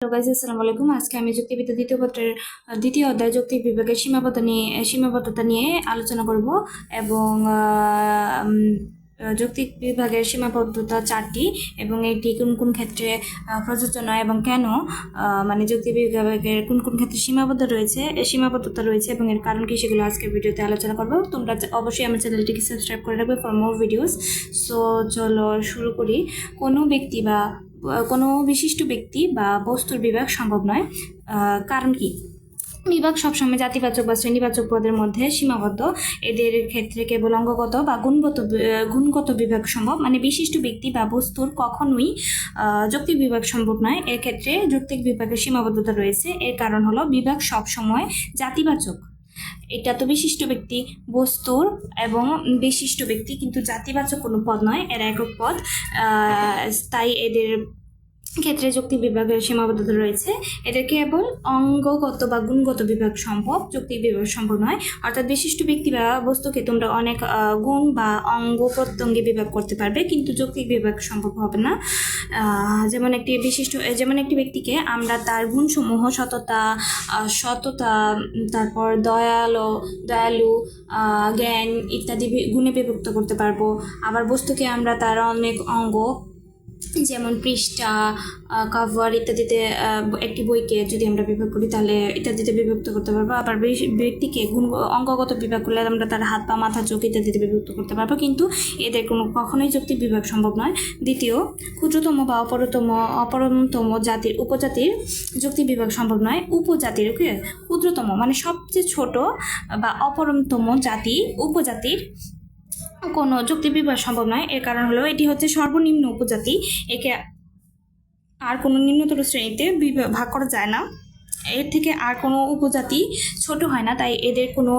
Hello guys আসসালামু আলাইকুম আজকে আমি যুক্তিবিদ্যা দ্বিতীয় পত্রের দ্বিতীয় অধ্যায় যৌক্তিক বিভাগের সীমাবদ্ধতা নিয়ে সীমাবদ্ধতা নিয়ে আলোচনা করব এবং যৌক্তিক বিভাগের সীমাবদ্ধতা চারটি এবং এটি কোন কোন ক্ষেত্রে প্রযোজ্য নয় এবং কেন মানে যৌক্তিক বিভাগের কোন কোন ক্ষেত্রে সীমাবদ্ধ রয়েছে সীমাবদ্ধতা রয়েছে এবং এর কারণ কি সেগুলো আজকের ভিডিওতে আলোচনা করব। তোমরা অবশ্যই আমার চ্যানেলটিকে সাবস্ক্রাইব করে রাখবে ফর মোর ভিডিওস সো চলো শুরু করি। কোনো ব্যক্তি বা কোনো বিশিষ্ট ব্যক্তি বা বস্তুর বিভাগ সম্ভব নয়। কারণ কি? বিভাগ সবসময় জাতিবাচক বা শ্রেণীবাচক পদের মধ্যে সীমাবদ্ধ। এদের ক্ষেত্রে কেবল অঙ্গগত বা গুণগত গুণগত বিভাগ সম্ভব। মানে বিশিষ্ট ব্যক্তি বা বস্তুর কখনোই যৌক্তিক বিভাগ সম্ভব নয়। এক্ষেত্রে যৌক্তিক বিভাগের সীমাবদ্ধতা রয়েছে। এর কারণ হলো বিভাগ সবসময় জাতিবাচক। এটা তো বিশিষ্ট ব্যক্তি, বস্তুর এবং বিশিষ্ট ব্যক্তি, কিন্তু জাতিবাচক কোনো পদ নয়, এরা একক পদ। তাই এদের ক্ষেত্রে যুক্তি বিভাগের সীমাবদ্ধতা রয়েছে। এটা কেবল অঙ্গগত বা গুণগত বিভাগ সম্ভব যৌক্তিক বিভাগ সম্ভব নয়। অর্থাৎ বিশিষ্ট ব্যক্তি বা বস্তুকে তোমরা অনেক গুণ বা অঙ্গ প্রত্যঙ্গে বিভাগ করতে পারবে, কিন্তু যৌক্তিক বিভাগ সম্ভব হবে না। যেমন একটি বিশিষ্ট যেমন একটি ব্যক্তিকে আমরা তার গুণসমূহ, সততা সততা, তারপর দয়ালু দয়ালু জ্ঞান ইত্যাদি গুণে বিভক্ত করতে পারব। আবার বস্তুকে আমরা তার অনেক অঙ্গ যেমন পৃষ্ঠা কাভার ইত্যাদিতে একটি বইকে যদি আমরা বিভাগ করি, তাহলে ইত্যাদিতে বিভক্ত করতে পারব। আবার ব্যক্তিকে গুণ, অঙ্গগত বিভাগ করলে আমরা তার হাত পা, মাথা, চোখ ইত্যাদিতে বিভক্ত করতে পারব। কিন্তু এদের কোনো কখনোই যুক্তি বিভাগ সম্ভব নয়। দ্বিতীয়, ক্ষুদ্রতম বা অপরতম অপরতম জাতির, উপজাতির যুক্তি বিভাগ সম্ভব নয়। উপজাতির ক্ষুদ্রতম মানে সবচেয়ে ছোট বা অপরতম জাতি, উপজাতির কোনো যুক্তি বিভাগ সম্ভব নয়। এর কারণ হলো এটি হচ্ছে সর্বনিম্ন উপজাতি। একে আর কোনো নিম্নতর শ্রেণীতে ভাগ করা যায় না। এর থেকে আর কোনো উপজাতি ছোট হয় না, তাই এদের কোনো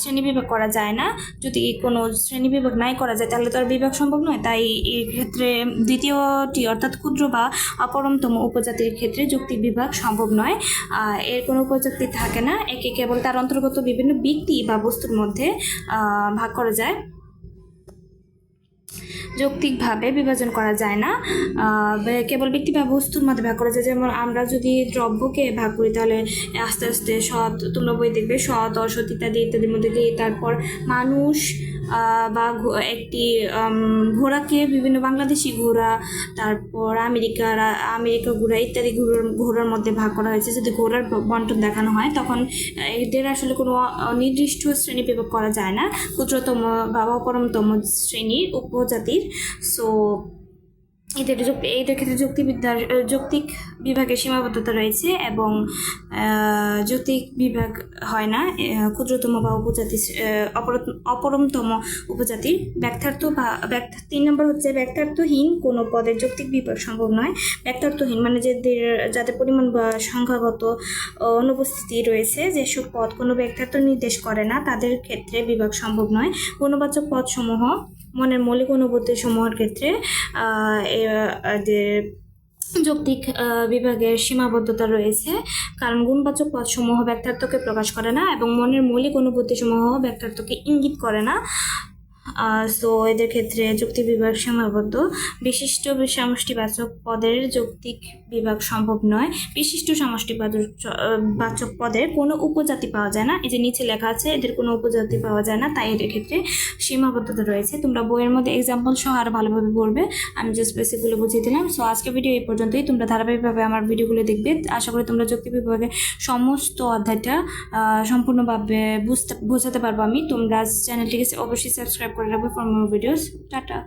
শ্রেণি বিভাগ করা যায় না। যদি কোনো শ্রেণি বিভাগ নাই করা যায়, তাহলে তো আর বিভাগ সম্ভব নয়। তাই এর ক্ষেত্রে দ্বিতীয়টি, অর্থাৎ ক্ষুদ্র বা অপরমতম উপজাতির ক্ষেত্রে যুক্তি বিভাগ সম্ভব নয়। এর কোনো উপজাতি থাকে না। একে কেবল তার অন্তর্গত বিভিন্ন ব্যক্তি বা বস্তুর মধ্যে ভাগ করা যায়। যৌক্তিকভাবে বিভাজন করা যায় না। কেবল ব্যক্তি বা বস্তুর মধ্যে ভাগ করা যায়। যেমন আমরা যদি দ্রব্যকে ভাগ করি, তাহলে আস্তে আস্তে সৎ তুলবই বই দেখবে সৎ, অসৎ ইত্যাদি ইত্যাদির মধ্যে দিয়ে তারপর মানুষ বা একটি ঘোড়াকে বিভিন্ন বাংলাদেশি ঘোড়া, তারপর আমেরিকার আমেরিকা ঘোড়া ইত্যাদি ঘোড়ার ঘোড়ার মধ্যে ভাগ করা হয়েছে। যদি ঘোড়ার বন্টন দেখানো হয়, তখন এদের আসলে কোনো নির্দিষ্ট শ্রেণি বিভাগ করা যায় না। ক্ষুদ্রতম বা অপরমতম শ্রেণির উপজাতির। সো এদের যুক্তি এদের ক্ষেত্রে যুক্তিবিদ্যার যৌক্তিক বিভাগের সীমাবদ্ধতা রয়েছে এবং যৌক্তিক বিভাগ হয় না ক্ষুদ্রতম বা উপজাতি অপর- অপরমতম উপজাতির ব্যক্তার্থ বা তিন নম্বর হচ্ছে ব্যক্তার্থহীন কোনো পদের যৌক্তিক বিভাগ সম্ভব নয়। ব্যক্তার্থহীন মানে যাদের যাদের পরিমাণ বা সংখ্যাগত অনুপস্থিতি রয়েছে, যেসব পদ কোনো ব্যক্তার্থ নির্দেশ করে না, তাদের ক্ষেত্রে বিভাগ সম্ভব নয়। গুণবাচক পদসমূহ মনের মৌলিক অনুভূতি সমূহের ক্ষেত্রে এদের যৌক্তিক বিভাগের সীমাবদ্ধতা রয়েছে। কারণ গুণবাচক পদসমূহ ব্যক্তার্থকে প্রকাশ করে না এবং মনের মৌলিক অনুভূতিসমূহ ব্যক্তার্থকে ইঙ্গিত করে না। সো এদের ক্ষেত্রে যুক্তি বিভাগ সীমাবদ্ধ। বিশিষ্ট সমষ্টিবাচক পদের যৌক্তিক বিভাগ সম্ভব নয়। বিশিষ্ট সমষ্টিবাচক বাচক পদের কোনো উপজাতি পাওয়া যায় না। এই যে নিচে লেখা আছে, এদের কোনো উপজাতি পাওয়া যায় না, তাই এদের ক্ষেত্রে সীমাবদ্ধতা রয়েছে। তোমরা বইয়ের মধ্যে এক্সাম্পল সহ আরও ভালোভাবে পড়বে। আমি জাস্ট বেসিকগুলো বুঝিয়ে দিলাম। সো আজকে ভিডিও এই পর্যন্তই। তোমরা ধারাবাহিকভাবে আমার ভিডিওগুলো দেখবে। আশা করি তোমরা যুক্তি বিভাগের সমস্ত অধ্যায়টা সম্পূর্ণভাবে বুঝতে, বোঝাতে পারব আমি। তোমরা চ্যানেলটিকে অবশ্যই সাবস্ক্রাইব করে রাখবে ফর মোর ভিডিওস টাটা